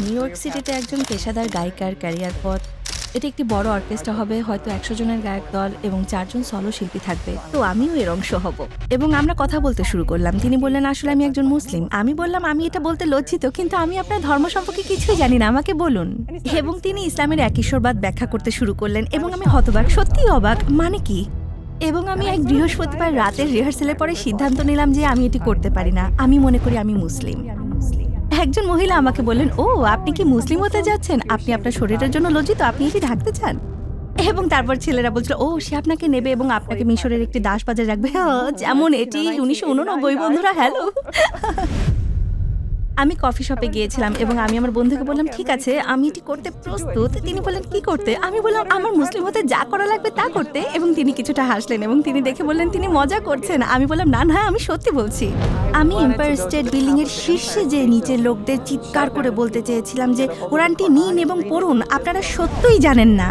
New York সিটিতে একজন পেশাদার গায়িকার ক্যারিয়ার পথ। এটি একটি বড় অর্কেস্ট্রা হবে, হয়তো একশো জনের গায়ক দল এবং চারজন সলো শিল্পী থাকবে। তো আমিও এর অংশ হব। এবং আমরা কথা বলতে শুরু করলাম। তিনি বললেন, আসলে আমি একজন মুসলিম। আমি বললাম, আমি এটা বলতে লজ্জিত, কিন্তু আমি আপনার ধর্ম সম্পর্কে কিছুই জানি না। আমাকে বলুন। এবং তিনি ইসলামের এক ঈশ্বরবাদ ব্যাখ্যা করতে শুরু করলেন এবং আমি হতবাক, সত্যিই অবাক মানে কি? এবং আমি এক বৃহস্পতিবার রাতের রিহার্সেলের পরে সিদ্ধান্ত নিলাম যে আমি এটি করতে পারি না। আমি মনে করি আমি মুসলিম মুসলিম। একজন মহিলা আমাকে বললেন ও আপনি কি মুসলিম হতে যাচ্ছেন? আপনি আপনার শরীরের জন্য লজ্জিত আপনি এটি ঢাকতে চান? এবং তারপর ছেলেরা বলছিল ও সে আপনাকে নেবে এবং আপনাকে মিশরের একটি দাস বাজার রাখবে। হ্যাঁ, যেমন এটি উনিশশো উননব্বই বন্ধুরা হ্যালো। আমি কফি শপে গিয়েছিলাম এবং আমি আমার বন্ধুকে বললাম ঠিক আছে আমি এটি করতে প্রস্তুত। তিনি বললেন কি করতে? আমি বললাম আমার মুসলিম হতে যা করা লাগবে তা করতে। এবং তিনি কিছুটা হাসলেন এবং তিনি দেখে বললেন তিনি মজা করছেন। আমি বললাম না না আমি সত্যি বলছি। আমি এম্পায়ার স্টেট বিল্ডিং এর শীর্ষে যে নিচের লোকদের চিৎকার করে বলতে চেয়েছিলাম যে কোরআনটি নিন এবং পড়ুন আপনারা সত্যই জানেন না।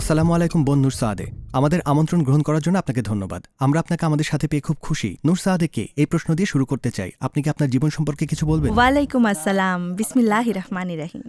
আসসালামু আলাইকুম বোন নূর সাদে। আমাদের আমন্ত্রণ গ্রহণ করার জন্য আপনাকে ধন্যবাদ। আমরা আপনাকে আমাদের সাথে পেয়ে খুব খুশি। নূর সাদে কে? এই প্রশ্ন দিয়ে শুরু করতে চাই। আপনি কি আপনার জীবন সম্পর্কে কিছু বলবেন? ওয়ালাইকুম আসসালাম। বিসমিল্লাহ রহমান রাহিম।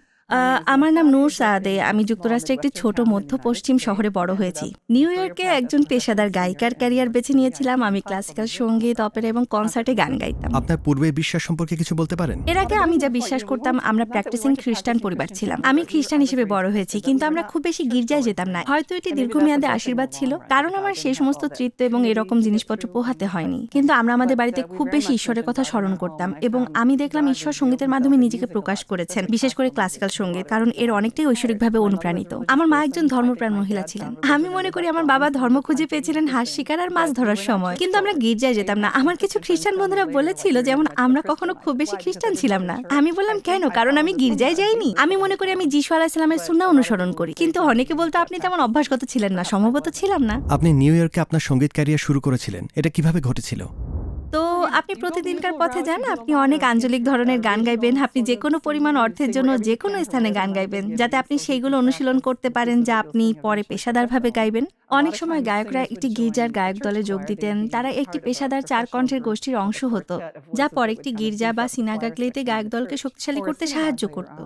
আমার নাম নূর সাদে আমি যুক্তরাষ্ট্রের একটি ছোট মধ্য পশ্চিম শহরে বড় হয়েছি। নিউ ইয়র্কে একজন পেশাদার গায়িকার ক্যারিয়ার বেছে নিয়েছিলাম। আমি ক্লাসিক্যাল সংগীত অপেরা এবং কনসার্টে গান গাইতাম। আপনার পূর্বের বিশ্বাস সম্পর্কে কিছু বলতে পারেন? এর আগে আমি যা বিশ্বাস করতাম আমরা প্র্যাকটিসিং খ্রিস্টান পরিবার ছিলাম। আমি খ্রিস্টান হিসেবে বড় হয়েছি কিন্তু আমরা খুব বেশি গির্জায় যেতাম না। হয়তো এটি দীর্ঘমেয়াদে আশীর্বাদ ছিল কারণ আমার সেই সমস্ত তৃত্ব এবং এরকম জিনিসপত্র পোহাতে হয়নি। কিন্তু আমরা আমাদের বাড়িতে খুব বেশি ঈশ্বরের কথা স্মরণ করতাম এবং আমি দেখলাম ঈশ্বর সঙ্গীতের মাধ্যমে নিজেকে প্রকাশ করেছেন বিশেষ করে ক্লাসিক্যাল সংগীত কারণ এর অনেকটাই ঐশ্বরিকভাবে অনুপ্রাণিত। আমার মা একজন ধর্মপ্রাণ মহিলা ছিলেন। আমি মনে করি আমার বাবা ধর্ম খুঁজে পেয়েছিলেন হাঁস শিকার আর মাছ ধরার সময়। কিন্তু আমরা গির্জায় যেতাম না। আমার কিছু খ্রিস্টান বন্ধুরা বলেছিল যেমন, আমরা কখনো খুব বেশি খ্রিস্টান ছিলাম না। আমি বললাম, কেন? কারণ আমি গির্জায় যাইনি। আমি মনে করি আমি যিশু আলাহিসামের সুন্না অনুসরণ করি। কিন্তু অনেকে বলতো, আপনি তেমন অভ্যাসগত ছিলেন না সম্ভবত ছিলাম না। আপনি নিউ ইয়র্কে আপনার সংগীত ক্যারিয়ার শুরু করেছিলেন। এটা কীভাবে ঘটেছিল? তো আপনি প্রতিদিনকার পথে যান আপনি অনেক আঞ্চলিক ধরনের গান গাইবেন আপনি যে কোনো পরিমাণ অর্থের জন্য যে কোনো স্থানে গান গাইবেন যাতে আপনি সেইগুলো অনুশীলন করতে পারেন যা আপনি পরে পেশাদারভাবে গাইবেন অনেক সময় গায়করা একটি গির্জার গায়ক দলে যোগ দিতেন তারা একটি পেশাদার চার কণ্ঠের গোষ্ঠীর অংশ হতো যা পরে একটি গির্জা বা সিনাগাগলিতে গায়ক দলকে শক্তিশালী করতে সাহায্য করত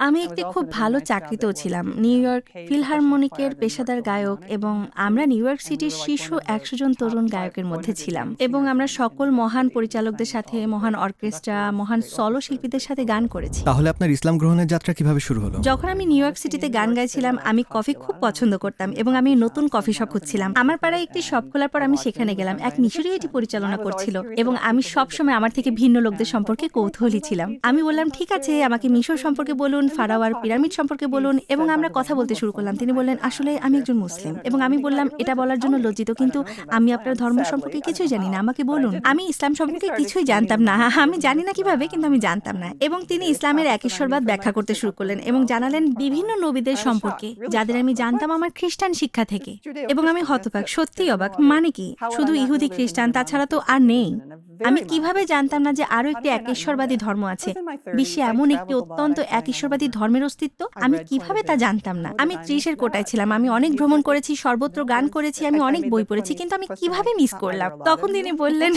আমি একটি খুব ভালো চাকরিতেও ছিলাম। নিউ ইয়র্ক ফিলহারমোনিকের পেশাদার গায়ক এবং আমরা নিউ ইয়র্ক সিটির শীর্ষ একশো জন তরুণ গায়কের মধ্যে ছিলাম এবং আমরা সকল মহান পরিচালকদের সাথে মহান অর্কেস্ট্রা মহান সলো শিল্পীদের সাথে গান করেছি। তাহলে আপনার ইসলাম গ্রহণের যাত্রা কীভাবে শুরু হলো? যখন আমি নিউ ইয়র্ক সিটিতে গান গাইছিলাম আমি কফি খুব পছন্দ করতাম এবং আমি নতুন কফি শপ খুঁজছিলাম। আমার পাড়ায় একটি শপ খোলার পর আমি সেখানে গেলাম। এক মিশরি এটি পরিচালনা করছিল এবং আমি সবসময় আমার থেকে ভিন্ন লোকদের সম্পর্কে কৌতূহলী ছিলাম। আমি বললাম ঠিক আছে আমাকে মিশর সম্পর্কে বলুন ফারাওয়ার পিরামিড সম্পর্কে বলুন এবং আমরা কথা বলতে শুরু করলাম। তিনি বললেন, আসলে আমি একজন মুসলিম এবং আমি বললাম, এটা বলার জন্য লজ্জিত, কিন্তু আমি আপনার ধর্ম সম্পর্কে কিছুই জানি না। আমাকে বলুন, আমি ইসলাম সম্পর্কে কিছুই জানতাম না। আমি জানি না কীভাবে, কিন্তু আমি জানতাম না। এবং তিনি ইসলামের একেশ্বরবাদ ব্যাখ্যা করতে শুরু করলেন এবং জানালেন, বিভিন্ন নবীদের সম্পর্কে, যাদের আমি জানতাম আমার খ্রিস্টান শিক্ষা থেকে এবং আমি হতবাক, সত্যিই অবাক। মানে কি? শুধু ইহুদি খ্রিস্টান, তাছাড়া তো আর নেই। আমি কীভাবে জানতাম না যে আরও একটি একেশ্বরবাদী ধর্ম আছে? বিশ্বে এমন একটি অত্যন্ত এক ঈশ্বরবাদী ধর্মের অস্তিত্ব আমি কীভাবে তা জানতাম না? আমি ত্রিশের কোটায় ছিলাম আমি অনেক ভ্রমণ করেছি সর্বত্র গান করেছি আমি অনেক বই পড়েছি কিন্তু আমি কীভাবে মিস করলাম? তখন তিনি বললেন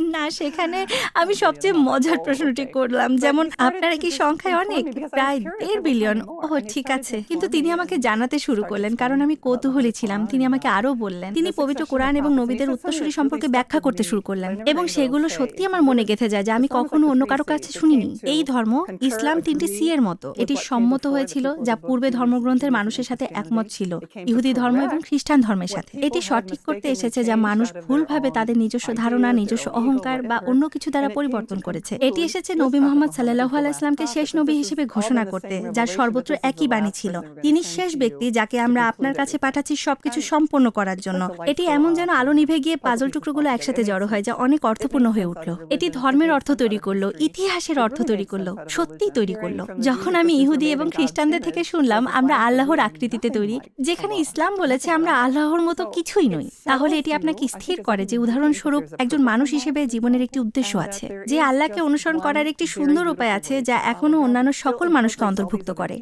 না সেখানে আমি সবচেয়ে মজার প্রশ্নটি করলাম যেমন আপনারা কি সংখ্যায় অনেক প্রায় দেড় বিলিয়ন ও ঠিক আছে। কিন্তু তিনি আমাকে জানাতে শুরু করলেন কারণ আমি কৌতূহলী ছিলাম। তিনি আমাকে আরও বললেন। তিনি পবিত্র কোরআন এবং নবীদের উত্তরসূরি সম্পর্কে ব্যাখ্যা করতে শুরু করলেন এবং সেগুলো সত্যি আমার মনে গেঁথে যায় যে আমি কখনো অন্য কারও কাছে শুনিনি। এই ধর্ম ইসলাম তিনটি সি এর মতো। এটি সম্মত হয়েছিল যা পূর্বে ধর্মগ্রন্থের মানুষের সাথে একমত ছিল। ইহুদি ধর্ম এবং খ্রিস্টান ধর্মের সাথে। এটি সঠিক করতে এসেছে যা মানুষ ভুলভাবে তাদের নিজস্ব ধারণা নিজস্ব অহংকার বা অন্য কিছু দ্বারা পরিবর্তন করেছে। এটি এসেছে নবী মোহাম্মদ সাল্লাহ আলাইসলামকে শেষ নবী হিসেবে ঘোষণা করতে যার সর্বত্র একই বাণী ছিল তিনি শেষ ব্যক্তি যাকে আমরা আপনার কাছে পাঠাচ্ছি সবকিছু সম্পন্ন করার জন্য এটি এমন যেন আলো নিভে গিয়ে পাজল টুকরোগুলো একসাথে জড়ো হয় যা অনেক অর্থপূর্ণ হয়ে উঠল। এটি ধর্মের অর্থ তৈরি করল, ইতিহাসের অর্থ তৈরি করল, সত্যিই তৈরি করল। যখন আমি ইহুদি এবং খ্রিস্টানদের থেকে শুনলাম, আমরা আল্লাহর আকৃতিতে তৈরি, যেখানে ইসলাম বলেছে আমরা আল্লাহর মতো কিছুই নই। তাহলে এটি আপনাকে স্থির করে যে উদাহরণস্বরূপ একজন মানুষ হিসেবে জীবনের একটি উদ্দেশ্য আছে, যে আল্লাহকে অনুসরণ করার একটি সুন্দর উপায় আছে যা এখনও অন্যান্য সকল মানুষকে অন্তর্ভুক্ত করে।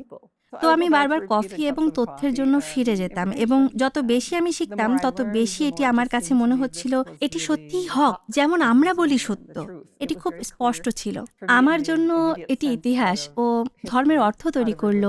তো আমি বারবার কফি এবং তথ্যের জন্য ফিরে যেতাম এবং যত বেশি আমি শিখতাম তত বেশি এটি আমার কাছে মনে হচ্ছিল এটি সত্যিই হক যেমন আমরা বলি সত্য। এটি খুব স্পষ্ট ছিল। আমার জন্য এটি ইতিহাস ও ধর্মের অর্থ তৈরি করল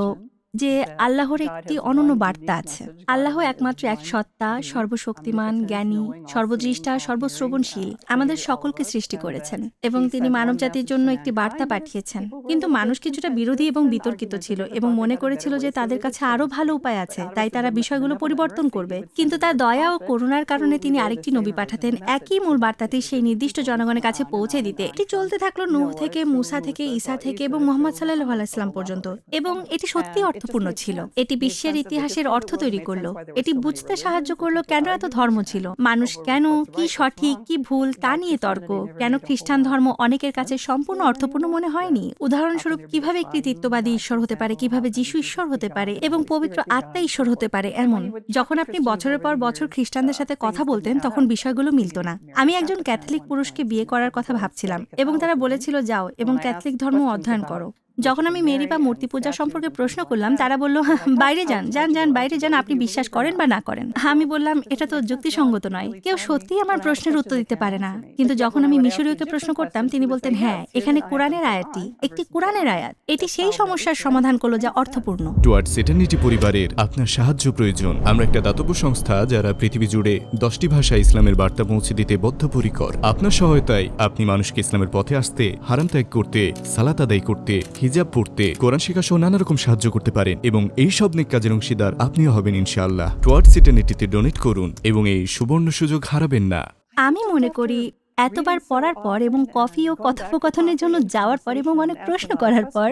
যে আল্লাহর একটি অনন্য বার্তা আছে। আল্লাহ একমাত্র এক সত্তা সর্বশক্তিমান জ্ঞানী সর্বদৃষ্টা সর্বশ্রবণশীল আমাদের সকলকে সৃষ্টি করেছেন এবং তিনি মানবজাতির জন্য একটি বার্তা পাঠিয়েছেন। কিন্তু মানুষ কিছুটা বিরোধী এবং বিতর্কিত ছিল এবং মনে করেছিল যে তাদের কাছে আরও ভালো উপায় আছে তাই তারা বিষয়গুলো পরিবর্তন করবে। কিন্তু তার দয়া ও করুণার কারণে তিনি আরেকটি নবী পাঠাতেন একই মূল বার্তাতে সেই নির্দিষ্ট জনগণের কাছে পৌঁছে দিতে। এটি চলতে থাকল নূহ থেকে মুসা থেকে ঈসা থেকে এবং মোহাম্মদ সাল্লাহ আলাইসলাম পর্যন্ত এবং এটি সত্যি অর্থপূর্ণ ছিল। এটি বিশ্বের ইতিহাসের অর্থ তৈরি করল। এটি বুঝতে সাহায্য করল কেন এত ধর্ম ছিল? মানুষ কেন কি সঠিক কি ভুল তা নিয়ে তর্ক? কেন খ্রিস্টান ধর্ম অনেকের কাছে সম্পূর্ণ অর্থপূর্ণ মনে হয়নি। উদাহরণস্বরূপ কীভাবে কৃতিত্ববাদী ঈশ্বর হতে পারে কীভাবে যিশু ঈশ্বর হতে পারে এবং পবিত্র আত্মা ঈশ্বর হতে পারে এমন। যখন আপনি বছরের পর বছর খ্রিস্টানদের সাথে কথা বলতেন তখন বিষয়গুলো মিলত না। আমি একজন ক্যাথলিক পুরুষকে বিয়ে করার কথা ভাবছিলাম এবং তারা বলেছিল যাও এবং ক্যাথলিক ধর্ম অধ্যয়ন করো যখন আমি মেরি বা মূর্তি পূজা সম্পর্কে প্রশ্ন করলাম তারা বলল "হ্যাঁ, বাইরে যান যান যান বাইরে যান আপনি বিশ্বাস করেন বা না করেন। আমি বললাম এটা তো যুক্তিসঙ্গত নয়। কেউ সত্যিই আমার প্রশ্নের উত্তর দিতে পারে না। কিন্তু যখন আমি মিশরীয়কে প্রশ্ন করতাম তিনি বলতেন হ্যাঁ এখানে কোরআনের আয়াতটি একটি কোরআনের আয়াত। এটি সেই সমস্যার সমাধান করল যা অর্থপূর্ণ। টুয়ার্ডস এটার্নিটি পরিবারের আপনার সাহায্য প্রয়োজন। আমরা একটা দাতব্য সংস্থা যারা পৃথিবী জুড়ে দশটি ভাষায় ইসলামের বার্তা পৌঁছে দিতে বদ্ধপরিকর। আপনার সহায়তায় আপনি মানুষকে ইসলামের পথে আসতে হারাম ত্যাগ করতে সালাত আদায় করতে হিজাব পড়তে, কোরআন শিখা সহ নানা রকম সাহায্য করতে পারেন এবং এই সব নেক কাজের অংশীদার আপনিও হবেন ইনশাআল্লাহ। টুয়ার্ডস এটার্নিটিতে ডোনেট করুন এবং এই সুবর্ণ সুযোগ হারাবেন না। আমি মনে করি এতবার পড়ার পর এবং কফি ও কথোপকথনের জন্য যাওয়ার পর এবং অনেক প্রশ্ন করার পর,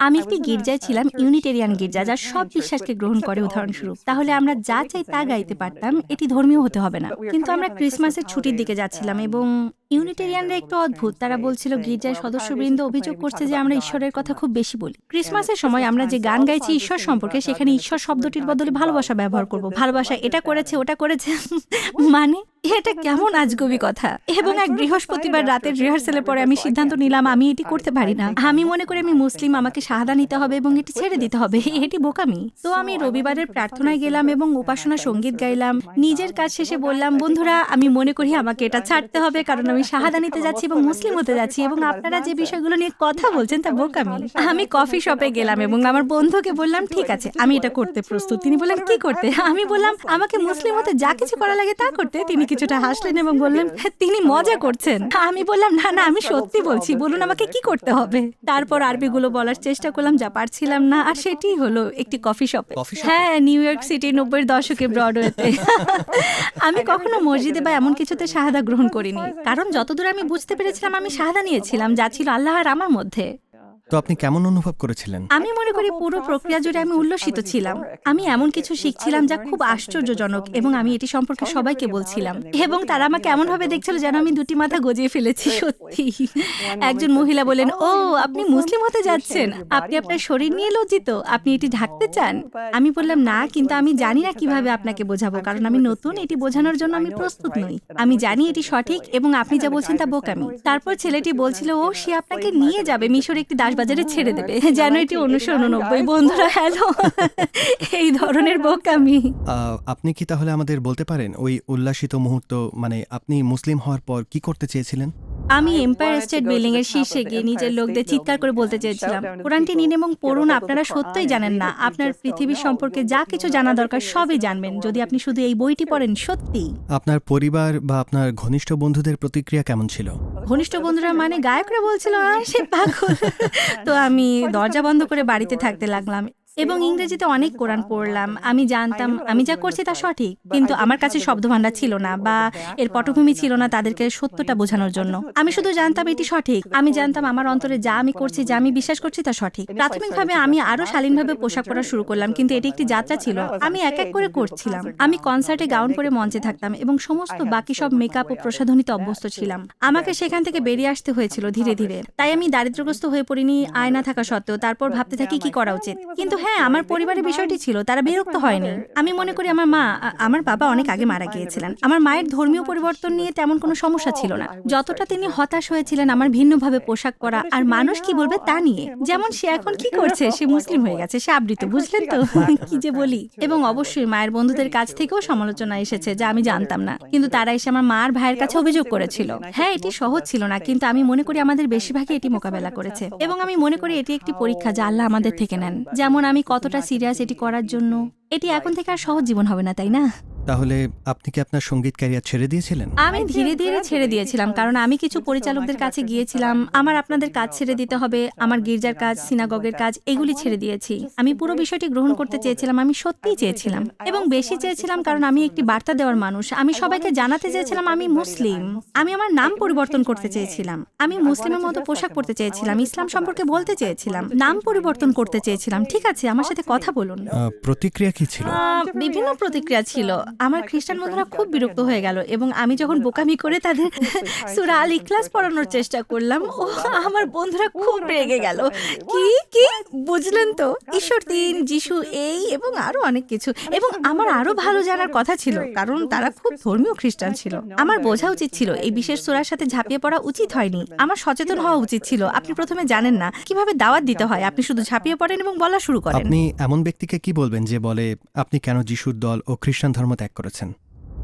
আমি একটি গির্জায় ছিলাম, ইউনিটেরিয়ান গির্জা যা সব বিশ্বাসকে গ্রহণ করে উদাহরণস্বরূপ। তাহলে আমরা যা চাই তা গাইতে পারতাম, এটি ধর্মীয় হতে হবে না। কিন্তু আমরা ক্রিসমাসের ছুটির দিকে যাচ্ছিলাম এবং ইউনিটেরিয়ানরা একটু অদ্ভুত। তারা বলছিল, গির্জার সদস্যবৃন্দ অভিযোগ করছে যে আমরা ঈশ্বরের কথা খুব বেশি বলি। ক্রিসমাসের সময় আমরা যে গান গাইছি ঈশ্বর সম্পর্কে, সেখানে ঈশ্বর শব্দটির বদলে ভালোবাসা ব্যবহার করব। ভালোবাসা এটা করেছে, ওটা করেছে। মানে এটা কেমন আজগবি কথা? এবং এক বৃহস্পতিবার রাতের রিহার্সেলের পরে আমি সিদ্ধান্ত নিলাম, আমি এটি করতে পারি না। আমি মনে করি আমি মুসলিম, আমাকে শাহাদা নিতে হবে এবং এটি ছেড়ে দিতে হবে। এটি বোকামি। তো আমি রবিবারের প্রার্থনায় গেলাম এবং উপাসনা সংগীত গাইলাম। নিজের কাজ শেষে বললাম, বন্ধুরা, আমি মনে করি আমাকে এটা ছাড়তে হবে কারণ আমি শাহাদা নিতে যাচ্ছি এবং মুসলিম হতে যাচ্ছি এবং আপনারা যে বিষয়গুলো নিয়ে কথা বলছেন তা বোকামি। আমি কফি শপে গেলাম এবং আমার বন্ধুকে বললাম ঠিক আছে আমি এটা করতে প্রস্তুত। তিনি বললেন কি করতে? আমি বললাম আমাকে মুসলিম হতে যা কিছু করা লাগে তা করতে। তিনি কিছুটা হাসলেন এবং বললেন "হ্যাঁ, তিনি মজা করছেন। আমি বললাম না না আমি সত্যি বলছি। বলুন আমাকে কি করতে হবে? তারপর আরবিগুলো বলার চেষ্টা করলাম যা পারছিলাম না। আর সেটি হলো একটি কফি শপে কফি শপ? হ্যাঁ নিউ ইয়র্ক সিটি নব্বই দশকে ব্রডওয়েতে আমি কখনো মসজিদে বা এমন কিছুতে শাহাদা গ্রহণ করিনি কারণ যতদূর আমি বুঝতে পেরেছিলাম আমি সাহায্য নিয়েছিলাম যা ছিল আল্লাহ আর আমার মধ্যে। তো আপনি কেমন অনুভব করেছিলেন? আমি মনে করি পুরো প্রক্রিয়া জুড়ে আমি উল্লসিত ছিলাম। আমি এমন কিছু শিখছিলাম যা খুব আশ্চর্যজনক এবং আমি এটি সম্পর্কে সবাইকে বলছিলাম। এবং তারা আমাকে এমন ভাবে দেখছিল যেন আমি দুটি মাথা গজিয়ে ফেলেছি, সত্যি। একজন মহিলা বলেন ও, আপনি মুসলিম হতে যাচ্ছেন। আপনি আপনার শরীর নিয়ে লজ্জিত। আপনি এটি ঢাকতে চান? আমি বললাম, না, কিন্তু আমি জানি না কীভাবে আপনাকে বোঝাবো, কারণ আমি নতুন এটি বোঝানোর জন্য আমি প্রস্তুত নই। আমি জানি এটি সঠিক এবং আপনি যা বলছেন তা বোকামি। তারপর ছেলেটি বলছিল, ও, সে আপনাকে নিয়ে যাবে। মিশর একটি দাসবাজারে ছেড়ে দেবে। যেন এটি উনিশশো উননব্বই বন্ধুরা হ্যালো। এই ধরনের বোকামি আহ, আপনি কি তাহলে আমাদের বলতে পারেন ওই উল্লাসিত মুহূর্ত মানে আপনি মুসলিম হওয়ার পর কি করতে চেয়েছিলেন? আমি এম্পায়ার স্টেট বিল্ডিং এর শীর্ষে গিয়ে নিজের লোকদের চিৎকার করে বলতে চেয়েছিলাম। কোরআনটি নিন এবং পড়ুন আপনারা সত্যই জানেন না। আপনার পৃথিবী সম্পর্কে যা কিছু জানা দরকার সবই জানবেন। যদি আপনি শুধু এই বইটি পড়েন সত্যি আপনার পরিবার বা আপনার ঘনিষ্ঠ বন্ধুদের প্রতিক্রিয়া কেমন ছিল? ঘনিষ্ঠ বন্ধুরা মানে গায়করা বলছিল "আহ, সে পাগল। তো আমি দরজা বন্ধ করে বাড়িতে থাকতে লাগলাম। এবং ইংরেজিতে অনেক কোরআন পড়লাম। আমি জানতাম আমি যা করছি তা সঠিক, কিন্তু আমার কাছে শব্দভাণ্ডার ছিল না বা এর পটভূমি ছিল না তাদেরকে সত্যটা বোঝানোর জন্য। আমি শুধু জানতাম এটি সঠিক। আমি জানতাম আমার অন্তরে যা আমি করছি, যা আমি বিশ্বাস করছি তা সঠিক। প্রাথমিকভাবে আমি আরও শালীনভাবে পোশাক পরা শুরু করলাম, কিন্তু এটি একটি যাত্রা ছিল। আমি এক এক করে করছিলাম। আমি কনসার্টে গাউন পরে মঞ্চে থাকতাম এবং সমস্ত বাকি সব মেকআপ ও প্রসাধনীতে অভ্যস্ত ছিলাম। আমাকে সেখান থেকে বেরিয়ে আসতে হয়েছিল ধীরে ধীরে। তাই আমি দারিদ্রগ্রস্ত হয়ে পড়িনি, আয়না থাকা সত্ত্বেও। তারপর ভাবতে থাকি কি করা উচিত? কিন্তু হ্যাঁ আমার পরিবারের বিষয়টি ছিল, তারা বিরক্ত হয়নি। আমি মনে করি আমার মা আমার বাবা অনেক আগে মারা গিয়েছিলেন। আমার মায়ের ধর্মীয় পরিবর্তন নিয়ে তেমন কোনো সমস্যা ছিল না। যতটা তিনি হতাশ হয়েছিলেন, আমার ভিন্নভাবে পোশাক পরা আর মানুষ কি বলবে তা নিয়ে। যেমন সে এখন কি করছে, সে মুসলিম হয়ে গেছে, সে আবৃত, বুঝলেন তো? কি যে বলি। এবং অবশ্যই মায়ের বন্ধুদের কাছ থেকেও সমালোচনা এসেছে যা আমি জানতাম না। কিন্তু তারা এসে আমার মার ভাইয়ের কাছে অভিযোগ করেছিল। হ্যাঁ এটি সহজ ছিল না, কিন্তু আমি মনে করি আমাদের বেশিরভাগই এটি মোকাবেলা করেছে। এবং আমি মনে করি এটি একটি পরীক্ষা যা আল্লাহ আমাদের থেকে নেন। যেমন আমি কতটা সিরিয়াস এটি করার জন্য, এটি এখন থেকে আর সহজ জীবন হবে না, তাই না? তাহলে আপনি কি আপনার সংগীত ক্যারিয়ার ছেড়ে দিয়েছিলেন? আমি ধীরে ধীরে ছেড়ে দিয়েছিলাম কারণ আমি কিছু পরিচালকদের কাছে গিয়েছিলাম আমার আপনাদের কাজ ছেড়ে দিতে হবে আমার গির্জার কাজ সিনাগগের কাজ এগুলি ছেড়ে দিয়েছি। আমি পুরো বিষয়টি গ্রহণ করতে চেয়েছিলাম আমি সত্যিই চেয়েছিলাম এবং বেশি চেয়েছিলাম কারণ আমি একটি বার্তা দেওয়ার মানুষ। আমি সবাইকে জানাতে চেয়েছিলাম আমি মুসলিম। আমি আমার নাম পরিবর্তন করতে চেয়েছিলাম। আমি মুসলিমের মতো পোশাক পরতে চেয়েছিলাম ইসলাম সম্পর্কে বলতে চেয়েছিলাম নাম পরিবর্তন করতে চেয়েছিলাম। ঠিক আছে আমার সাথে কথা বলুন। প্রতিক্রিয়া কি ছিল? বিভিন্ন প্রতিক্রিয়া ছিল। আমার খ্রিস্টান বন্ধুরা খুব বিরক্ত হয়ে গেল এবং আমি যখন বোকামি করে তাদের সুরা আল ইখলাস পড়ানোর চেষ্টা করলাম। ও আমার বন্ধুরা খুব রেগে গেল। কি কি? বুঝলেন তো? ঈশ্বর তিন যিশু এই এবং আরও অনেক কিছু। এবং আমার আরও ভালো জানার কথা ছিল কারণ তারা খুব ধর্মীয় খ্রিস্টান ছিল। আমার বোঝা উচিত ছিল এই বিশেষ সুরার সাথে ঝাঁপিয়ে পড়া উচিত হয়নি। আমার সচেতন হওয়া উচিত ছিল। আপনি প্রথমে জানেন না কীভাবে দাওয়াত দিতে হয়। আপনি শুধু ঝাঁপিয়ে পড়েন এবং বলা শুরু করেন। আপনি এমন ব্যক্তিকে কি বলবেন যে বলে আপনি কেন যিশুর দল ও খ্রিস্টান ধর্ম ত্যাগ করেছেন।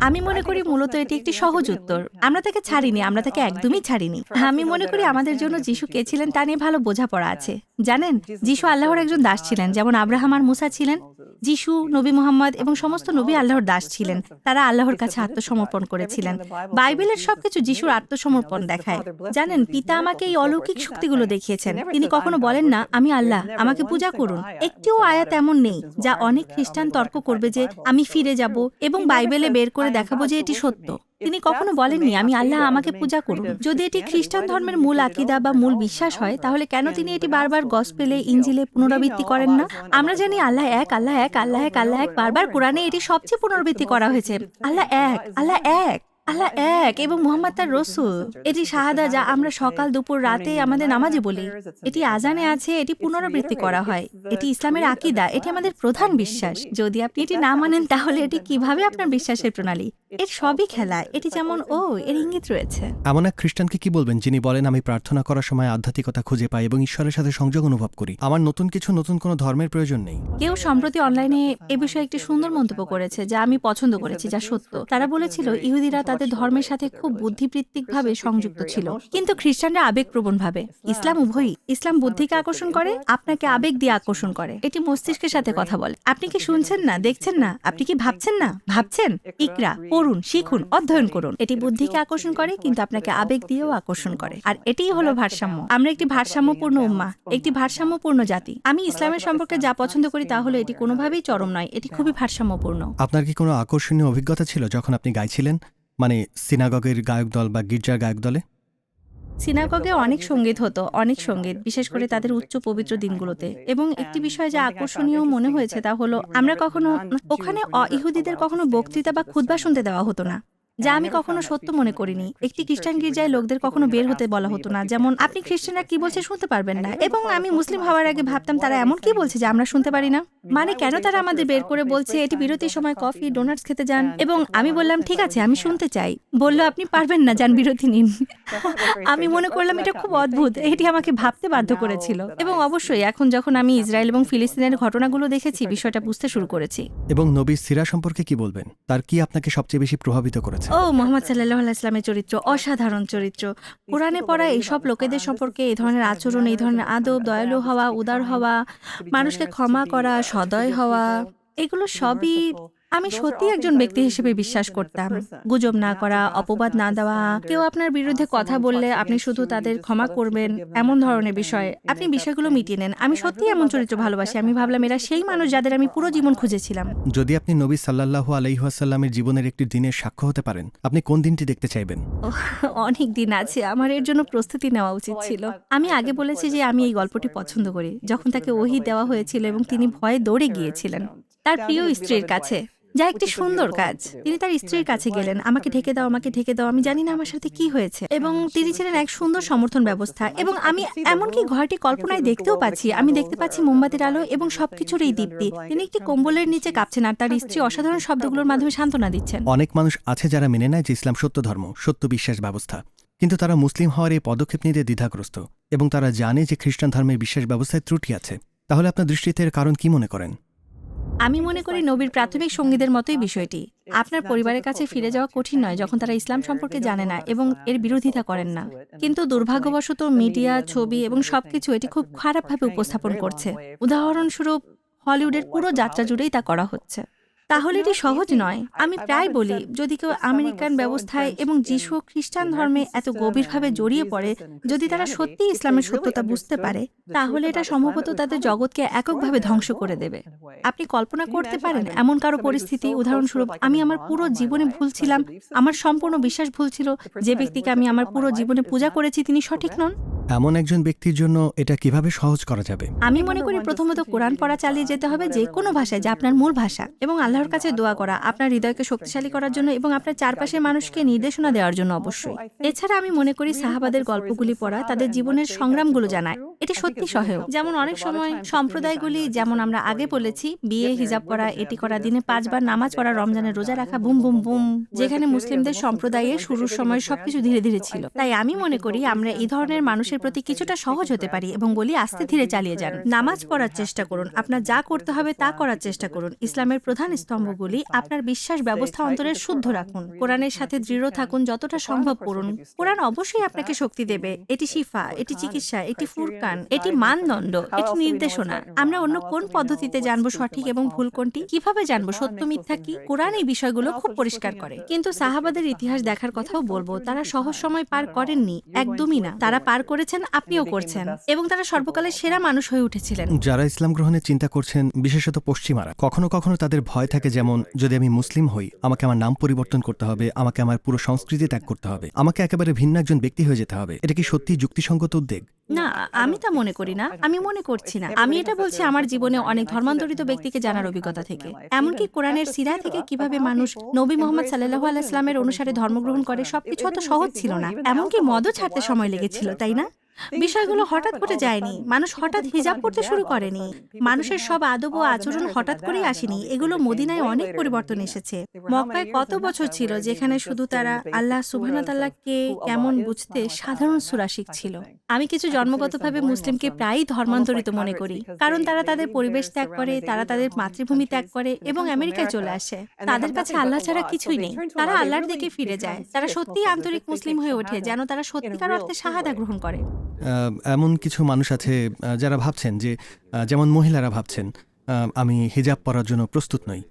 আমি মনে করি মূলত এটি একটি সহজ উত্তর। আমরা তাকে ছাড়িনি, আমরা তাকে একদমই ছাড়িনি। আমি মনে করি আমাদের জন্য যিশু কে ছিলেন তা নিয়ে ভালো বোঝাপড়া আছে। জানেন, যিশু আল্লাহর একজন দাস ছিলেন, যেমন আব্রাহাম আর মুসা ছিলেন। যিশু, নবী মোহাম্মদ এবং সমস্ত নবী আল্লাহর দাস ছিলেন। তারা আল্লাহর কাছে আত্মসমর্পণ করেছিলেন। বাইবেলের সবকিছু যিশুর আত্মসমর্পণ দেখায়। জানেন, পিতা আমাকে এই অলৌকিক শক্তিগুলো দেখিয়েছেন। তিনি কখনো বলেন না, আমি আল্লাহ, আমাকে পূজা করুন। একটিও আয়াত এমন নেই, যা অনেক খ্রিস্টান তর্ক করবে যে, আমি ফিরে যাব এবং বাইবেলে বের করে দেখাবো যে এটি সত্য। তিনি কখনো বলেননি, আমি আল্লাহ আমাকে পূজা করুন। যদি এটি খ্রিস্টান ধর্মের মূল আকিদা বা মূল বিশ্বাস হয়, তাহলে কেন তিনি এটি বারবার গস পেলে ইঞ্জিলে পুনরাবৃত্তি করেন না? আমরা জানি আল্লাহ এক আল্লাহ এক আল্লাহ এক আল্লাহ এক। বারবার কোরআনে এটি সবচেয়ে পুনরাবৃত্তি করা হয়েছে। আল্লাহ এক আল্লাহ এক। আল্লাহ এক এবং মোহাম্মদ তার রসুল। এটি শাহাদা যা আমরা সকাল দুপুর রাতে আমাদের নামাজে বলি। এটি আজানে আছে এটি পুনরাবৃত্তি করা হয়। এটি ইসলামের আকিদা এটি আমাদের প্রধান বিশ্বাস। যদি আপনি এটি না মানেন তাহলে এটি কীভাবে আপনার বিশ্বাসের প্রণালী? এর সবই খেলা। এটি যেমন ও এর ইঙ্গিত রয়েছে। এমন এক খ্রিস্টানকে কি বলবেন যিনি বলেন আমি প্রার্থনা করার সময় আধ্যাত্মিকতা খুঁজে পাই এবং ঈশ্বরের সাথে সংযোগ অনুভব করি। আমার নতুন কিছু নতুন কোনো ধর্মের প্রয়োজন নেই। কেউ সম্প্রতি অনলাইনে এ বিষয়ে একটি সুন্দর মন্তব্য করেছে যা আমি পছন্দ করেছি যা সত্য। তারা বলেছিল ইহুদিরা তাদের ধর্মের সাথে খুব বুদ্ধিবৃত্তিকভাবে সংযুক্ত ছিল। কিন্তু খ্রিস্টানরা আবেগপ্রবণ ভাবে। ইসলাম উভয়ই ইসলাম বুদ্ধিকে আকর্ষণ করে আপনাকে আবেগ দিয়ে আকর্ষণ করে। এটি মস্তিষ্কের সাথে কথা বলে। আপনি কি শুনছেন না? দেখছেন না? আপনি কি ভাবছেন না? ভাবছেন? ইকরা পড়ুন শিখুন অধ্যয়ন করুন। এটি বুদ্ধিকে আকর্ষণ করে কিন্তু আপনাকে আবেগ দিয়েও আকর্ষণ করে। আর এটিই হলো ভারসাম্য। আমরা একটি ভারসাম্যপূর্ণ উম্মা। একটি ভারসাম্যপূর্ণ জাতি। আমি ইসলামের সম্পর্কে যা পছন্দ করি তা হলো এটি কোনোভাবেই চরম নয়। এটি খুবই ভারসাম্যপূর্ণ। আপনার কি কোনো আকর্ষণীয় অভিজ্ঞতা ছিল যখন আপনি গাইছিলেন মানে সিনাগগের গায়ক দল বা গির্জার গায়ক দলে? সিনাগগে অনেক সংগীত হতো, অনেক সংগীত, বিশেষ করে তাদের উচ্চ পবিত্র দিনগুলোতে। এবং একটি বিষয় যা আকর্ষণীয় মনে হয়েছে তা হলো, আমরা কখনো ওখানে ইহুদিদের কখনো বক্তৃতা বা খুদবা শুনতে দেওয়া হতো না। যা আমি কখনো সত্য মনে করিনি। একটি খ্রিস্টান গির্জায় লোকদের কখনো বের হতে বলা হতো না। যেমন, আপনি খ্রিস্টানরা কি বলছে শুনতে পারবেন না। এবং আমি মুসলিম হওয়ার আগে ভাবতাম তারা এমন কি বলছে যে আমরা শুনতে পারি না। মানে কেন তারা আমাদের বের করে বলছে, এটি বিরতির সময় কফি, ডোনাটস খেতে যান। এবং আমি বললাম, ঠিক আছে, আমি শুনতে চাই। বলল, আপনি পারবেন না, যান, বিরতি নিন। আমি মনে করলাম, এটা খুব অদ্ভুত। এটি আমাকে ভাবতে বাধ্য করেছিল। এবং অবশ্যই, এখন যখন আমি ইসরায়েল এবং ফিলিস্তিনের ঘটনাগুলো দেখেছি, বিষয়টা বুঝতে শুরু করেছি। এবং নবী সিরা সম্পর্কে কি বলবেন? তার কি আপনাকে সবচেয়ে বেশি প্রভাবিত করেছে? ও মোহাম্মদ সাল্লাহ ইসলামের চরিত্র অসাধারণ চরিত্র কোরআনে পড়া এইসব লোকেদের সম্পর্কে এই ধরনের আচরণ এই ধরনের আদব দয়ালু হওয়া উদার হওয়া মানুষকে ক্ষমা করা সদয় হওয়া এগুলো সবই আমি সত্যি একজন ব্যক্তি হিসেবে বিশ্বাস করতাম। গুজব না করা অপবাদ না দেওয়া কেউ আপনার বিরুদ্ধে কথা বললে আপনি শুধু তাদের ক্ষমা করবেন এমন ধরনের বিষয়। আপনি বিষয়গুলো মিটিয়ে নেন। আমি সত্যি এমন চরিত্র ভালোবাসি। আমি ভাবলাম এরা সেই মানুষ যাদের আমি পুরো জীবন খুঁজেছিলাম। যদি আপনি নবী সাল্লাল্লাহু আলাইহাসাল্লামের জীবনের একটি দিনের সাক্ষ্য হতে পারেন আপনি কোন দিনটি দেখতে চাইবেন? অনেক দিন আছে। আমার এর জন্য প্রস্তুতি নেওয়া উচিত ছিল। আমি আগে বলেছি যে আমি এই গল্পটি পছন্দ করি। যখন তাকে ওহি দেওয়া হয়েছিল এবং তিনি ভয়ে দৌড়ে গিয়েছিলেন। তার প্রিয় স্ত্রীর কাছে যা একটি সুন্দর কাজ। তিনি তার স্ত্রীর কাছে গেলেন আমাকে ঢেকে দাও আমাকে ঢেকে দাও আমি জানি না আমার সাথে কি হয়েছে। এবং তিনি ছিলেন এক সুন্দর সমর্থন ব্যবস্থা এবং আমি এমনকি ঘরটি কল্পনায় দেখতেও পাচ্ছি। আমি দেখতে পাচ্ছি মোমবাতির আলো এবং সবকিছুর এই দীপ্তি। তিনি একটি কম্বলের নিচে কাঁপছেন আর তার স্ত্রী অসাধারণ শব্দগুলোর মাধ্যমে সান্ত্বনা দিচ্ছেন। অনেক মানুষ আছে যারা মেনে নেয় যে ইসলাম সত্য ধর্ম সত্য বিশ্বাস ব্যবস্থা। কিন্তু তারা মুসলিম হওয়ার এই পদক্ষেপ নিতে দ্বিধাগ্রস্ত এবং তারা জানে যে খ্রিস্টান ধর্মের বিশ্বাস ব্যবস্থায় ত্রুটি আছে। তাহলে আপনার দৃষ্টিতে এর কারণ কি মনে করেন? আমি মনে করি নবীর প্রাথমিক সঙ্গীদের মতোই বিষয়টি। আপনার পরিবারের কাছে ফিরে যাওয়া কঠিন নয় যখন তারা ইসলাম সম্পর্কে জানে না এবং এর বিরোধিতা করেন না। কিন্তু দুর্ভাগ্যবশত মিডিয়া, ছবি এবং সবকিছু এটি খুব খারাপভাবে উপস্থাপন করছে। উদাহরণস্বরূপ হলিউডের পুরো যাত্রা জুড়েই তা করা হচ্ছে। তাহলে এটি সহজ নয়। আমি প্রায় বলি যদি কেউ আমেরিকান ব্যবস্থায় এবং যিশু খ্রিস্টান ধর্মে এত গভীরভাবে জড়িয়ে পড়ে যদি তারা সত্যি ইসলামের সত্যতা বুঝতে পারে তাহলে এটা সম্ভবত তাদের জগৎকে এককভাবে ধ্বংস করে দেবে। আপনি কল্পনা করতে পারেন এমন কারও পরিস্থিতি উদাহরণস্বরূপ আমি আমার পুরো জীবনে ভুল ছিলাম আমার সম্পূর্ণ বিশ্বাস ভুল ছিল যে ব্যক্তিকে আমি আমার পুরো জীবনে পূজা করেছি তিনি সঠিক নন। এমন একজন ব্যক্তির জন্য এটা কীভাবে সহজ করা যাবে? আমি মনে করি প্রথমত কোরআন পড়া চালিয়ে যেতে হবে যে কোনো ভাষায় যা আপনার মূল ভাষা এবং আল্লাহর কাছে দোয়া করা, আপনার হৃদয়কে শক্তিশালী করার জন্য এবং আপনার চারপাশের মানুষকে নির্দেশনা দেওয়ার জন্য অবশ্যই। এছাড়া আমি মনে করি সাহাবাদের গল্পগুলি পড়া তাদের জীবনের সংগ্রামগুলো জানায়। এটি সত্যি সহায়ক। যেমন অনেক সময় সম্প্রদায়গুলি, যেমন আমরা আগে বলেছি, বিয়ে, হিজাব পড়া এটি করা, দিনে পাঁচবার নামাজ পড়া, রমজানের রোজা রাখা, বুম বুম বুম, যেখানে মুসলিমদের সম্প্রদায়ে শুরুর সময় সবকিছু ধীরে ধীরে ছিল। তাই আমি মনে করি আমরা এই ধরনের মানুষের প্রতি কিছুটা সহজ হতে পারি এবং বলি আস্তে ধীরে চালিয়ে যান। নামাজ পড়ার চেষ্টা করুন, আপনার যা করতে হবে তা করার চেষ্টা করুন। ইসলামের প্রধান স্তম্ভগুলি আপনার বিশ্বাস ব্যবস্থা অন্তরের শুদ্ধ রাখুন। কোরআনের সাথে দৃঢ় থাকুন যতটা সম্ভব করুন। কোরআন অবশ্যই আপনাকে শক্তি দেবে। এটি শিফা এটি চিকিৎসা এটি ফুরকান এটি মানদণ্ড এটি নির্দেশনা। আমরা অন্য কোন পদ্ধতিতে জানব সঠিক এবং ভুল কোনটি? কীভাবে জানব? সত্য মিথ্যা কি? কোরআন এই বিষয়গুলো খুব পরিষ্কার করে। কিন্তু সাহাবাদের ইতিহাস দেখার কথাও বলব তারা সহজ সময় পার করেননি একদমই না। তারা পার করেছেন আপনিও করছেন এবং তারা সর্বকালের সেরা মানুষ হয়ে উঠেছিলেন। যারা ইসলাম গ্রহণের চিন্তা করছেন বিশেষত পশ্চিমারা কখনো কখনো তাদের ভয় থাকে যেমন, যদি আমি মুসলিম হই, আমাকে আমার নাম পরিবর্তন করতে হবে, আমাকে আমার পুরো সংস্কৃতি ত্যাগ করতে হবে, আমাকে একেবারে ভিন্ন একজন ব্যক্তি হয়ে যেতে হবে। এটা কি সত্যি যুক্তিসঙ্গত উদ্বেগ? না, আমি তা মনে করি না। আমি মনে করছি না। আমি এটা বলছি আমার জীবনে অনেক ধর্মান্তরিত ব্যক্তিকে জানার অভিজ্ঞতা থেকে। এমনকি কোরআনের সিরা থেকে কীভাবে মানুষ নবী মোহাম্মদ সাল্লাহ আলাইসলামের অনুসারে ধর্মগ্রহণ করে, সবকিছু অত সহজ ছিল না। এমনকি মদও ছাড়তে সময় লেগেছিল, তাই না? বিষয়গুলো হঠাৎ করে যায়নি। মানুষ হঠাৎ হিজাব করতে শুরু করেনি। মানুষের সব আদব ও আচরণ হঠাৎ করেই আসেনি। এগুলো মদিনায় অনেক পরিবর্তন এসেছে। মক্কায় কত বছর ছিল যেখানে শুধু তারা আল্লাহ সুবহানাতাল্লাহকে কেমন বুঝতে সাধারণ সুরা শিখছিল আমি কিছু জন্মগতভাবে মুসলিমকে প্রায়ই ধর্মান্তরিত মনে করি। কারণ তারা তাদের পরিবেশ ত্যাগ করে তারা তাদের মাতৃভূমি ত্যাগ করে এবং আমেরিকায় চলে আসে। তাদের কাছে আল্লাহ ছাড়া কিছুই নেই তারা আল্লাহর দিকে ফিরে যায় তারা সত্যিই আন্তরিক মুসলিম হয়ে ওঠে যেন তারা সত্যিকার অর্থে শাহাদা গ্রহণ করে এমন কিছু মানুষ আছে যারা ভাবছেন যে যেমন মহিলারা ভাবছেন আমি হিজাব পরার জন্য প্রস্তুত নই।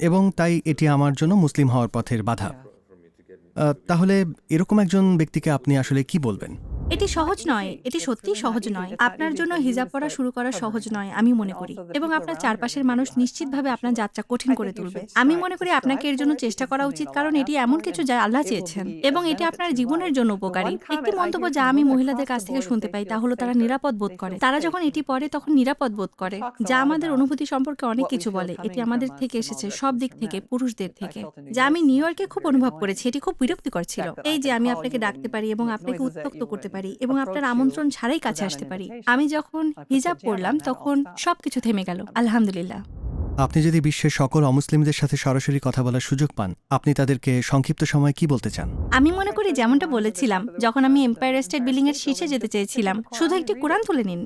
এবং তাই এটি আমার জন্য মুসলিম হওয়ার পথের বাধা। তাহলে এরকম একজন ব্যক্তিকে আপনি আসলে কি বলবেন? এটি সহজ নয়, এটি সত্যি সহজ নয়। আপনার জন্য হিজাব পরা শুরু করা সহজ নয়, আমি মনে করি। এবং আপনার চারপাশের মানুষ নিশ্চিতভাবে আপনার যাত্রা কঠিন করে তুলবে। আমি মনে করি আপনাকে এর জন্য চেষ্টা করা উচিত, কারণ এটি এমন কিছু যা আল্লাহ চেয়েছেন। এবং এটি আপনার জীবনের জন্য উপকারী। একটি মন্তব্য যা আমি মহিলাদের কাছ থেকে শুনতে পাই, তা হলো তারা নিরাপদ বোধ করে। তারা যখন এটি পড়ে, তখন নিরাপদ বোধ করে, যা আমাদের অনুভূতি সম্পর্কে অনেক কিছু বলে। এটি আমাদের থেকে এসেছে, সব দিক থেকে, পুরুষদের থেকে। যা আমি নিউ ইয়র্কে খুব অনুভব করেছি, এটি খুব বিরক্তিকর ছিল। এই যে আমি আপনাকে ডাকতে পারি এবং আপনাকে উত্তক্ত করতে পারি এবং আপনার আমন্ত্রণ ছাড়াই কাছে আসতে পারি। আমি যখন হিজাব পড়লাম তখন সবকিছু থেমে গেল। আলহামদুলিল্লাহ। আপনি যদি বিশ্বের সকল অমুসলিমদের সাথে সরাসরি কথা বলার সুযোগ পান, আপনি তাদেরকে সংক্ষিপ্ত সময় কি বলতে চান? আমি মনে করি যেমনটা বলেছিলাম, যখন আমি এম্পায়ার স্টেট বিল্ডিং এর শীর্ষে যেতে চেয়েছিলাম, শুধু একটি কোরআন তুলে নিন।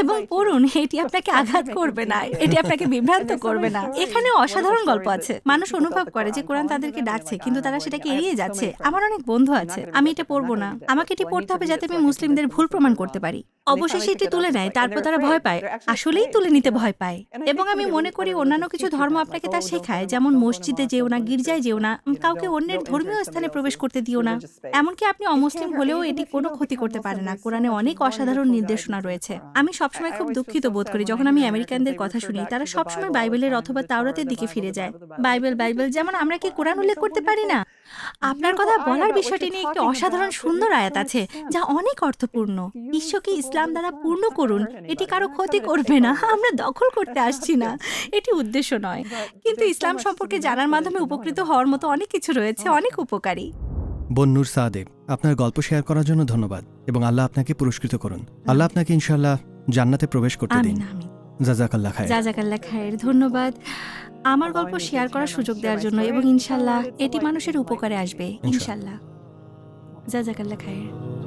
এবং পড়ুন, এটি আপনাকে আঘাত করবে না, এটি আপনাকে বিভ্রান্ত করবে না। এখানে অসাধারণ গল্প আছে। মানুষ অনুভব করে যে কোরআন তাদেরকে ডাকছে, কিন্তু তারা সেটাকে এড়িয়ে যাচ্ছে। আমার অনেক বন্ধু আছে, আমি এটা পড়ব না। আমাকে এটি পড়তে হবে যাতে আমি মুসলিমদের ভুল প্রমাণ করতে পারি। অবশেষে এটি তুলে নেয়, তারপর তারা ভয় পায়। আসলেই তুলে নিতে ভয় পায়। এবং আমি মনে করি অন্যান্য কিছু ধর্ম আপনাকে তা শেখায়, যেমন মসজিদে যেও না, গির্জায় যেও না কাউকে অন্যের ধর্মীয় স্থানে প্রবেশ করতে দিও না। এমনকি আপনি অমুসলিম হলেও এটি কোনো ক্ষতি করতে পারে না। কোরআনে অনেক অসাধারণ নির্দেশনা রয়েছে। আমি সবসময় খুব দুঃখিত বোধ করি যখন আমি আমেরিকানদের কথা শুনি। তারা সবসময় বাইবেলের অথবা তাওরাতের দিকে ফিরে যায়। বাইবেল বাইবেল, যেমন আমরা কি কোরআন উল্লেখ করতে পারি না? আপনার কথা বলার বিষয়টি নিয়ে একটি অসাধারণ সুন্দর আয়াত আছে যা অনেক অর্থপূর্ণ। বিশ্বকে ইসলাম দ্বারা পূর্ণ করুন এটি কারও ক্ষতি করবে না আমরা দখল করতে আসছি না। এটি উদ্দেশ্য নয়। কিন্তু ইসলাম সম্পর্কে জানার মাধ্যমে উপকৃত হওয়ার মতো অনেক কিছু রয়েছে অনেক উপকারী। বন্নুর নূর সাদেব আপনার গল্প শেয়ার করার জন্য ধন্যবাদ এবং আল্লাহ আপনাকে পুরস্কৃত করুন। আল্লাহ আপনাকে ইনশাল্লাহ জান্নাতে প্রবেশ করতে দিন। আমিন আমিন জাজাকাল্লাহ খায় জাজাকাল্লা খায়ের ধন্যবাদ। আমার গল্প শেয়ার করার সুযোগ দেওয়ার জন্য এবং ইনশাল্লাহ এটি মানুষের উপকারে আসবে ইনশাল্লাহ। জাজাকাল্লা খায়ের।